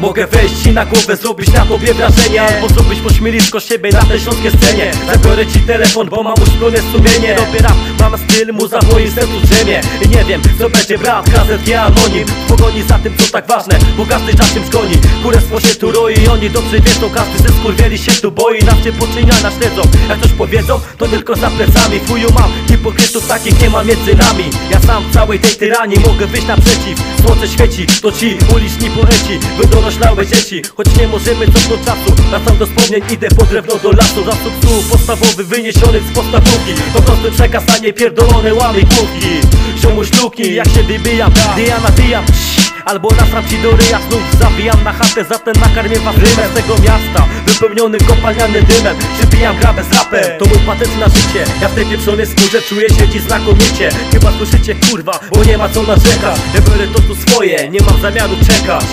Mogę wejść ci na głowę, zrobić na tobie wrażenie Albo zrobić pośmielisko siebie na tej śląskiej scenie. Zabiorę ci telefon, bo mam uśpione sumienie. Robię rap, mam styl, muza w moim sercu drzemie. I nie wiem, co będzie brat, nie anonim. W pogoni za tym, co tak ważne, bo każdy za czymś goni Kurestwo się tu roi, oni dobrze wiedzą Każdy ze skurwieli się tu boi, nas cię poczyniana śledzą Jak coś powiedzą, to tylko za plecami. Fuju mam, hipokrytów takich nie ma między nami. Ja sam w całej tej tyranii mogę wyjść naprzeciw. Słońce świeci, to ci uliczni poeci Wydoroślałe dzieci, choć nie możemy cofnąć czasu Wracam do wspomnień, idę po drewno do lasu. Zasób słów podstawowy wyniesiony z podstawówki To prosty przekaz, a nie pierdolone łamy główki Ziomu sztuki, jak się wybijam, gdy ja nabijam Albo nasram ci do ryja znów Zawijam na chatę, zatem nakarmię was rymem. Tego miasta, wypełniony kopalnianym dymem Przybijam grabę z rapem, to mój patent na życie. Ja w tej pieprzonej skórze czuję się dziś znakomicie. Chyba słyszycie kurwa, bo nie ma co narzekać. Ja biorę to tu swoje, nie mam zamiaru czekać.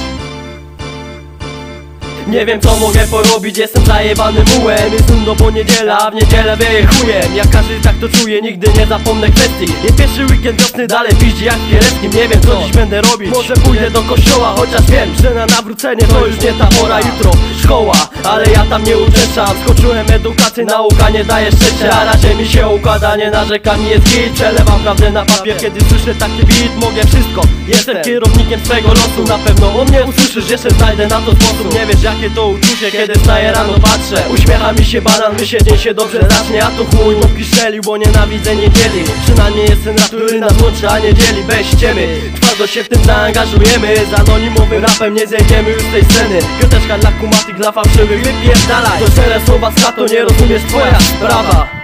Nie wiem co mogę porobić, jestem zajebany mułem. Jest nudno, bo niedziela, a w niedzielę wieje chujem Jak każdy tak to czuje, nigdy nie zapomnę kwestii. Jest pierwszy weekend wiosny, dalej piździ jak w Kieleckim Nie wiem co dziś będę robić, może pójdę do kościoła Chociaż wiem, że na nawrócenie to już nie ta pora. Jutro szkoła, ale ja tam nie uczęszczam. Skończyłem edukację, nauka nie daje szczęścia. Na razie mi się układa, nie narzekam jest git. Przelewam prawdę na papier, kiedy słyszę taki beat. Mogę wszystko, jestem kierownikiem swego losu. Na pewno o mnie usłyszysz, jeszcze znajdę na to sposób. Nie wiesz jakie to uczucie, kiedy wstaję rano patrzę. Uśmiecha mi się banan, myślę dzień się dobrze zacznie A to chuj, mówi strzelił, bo nienawidzę niedzieli. Przynajmniej jest ten rap, który nas łączy, a nie dzieli Bez ściemy, twardo się w tym zaangażujemy. Z anonimowym rapem nie zejdziemy już tej sceny. Piąteczka dla kumatych, dla fałszywych, wypierdalaj. To szczere słowa z to nie rozumiesz, twoja sprawa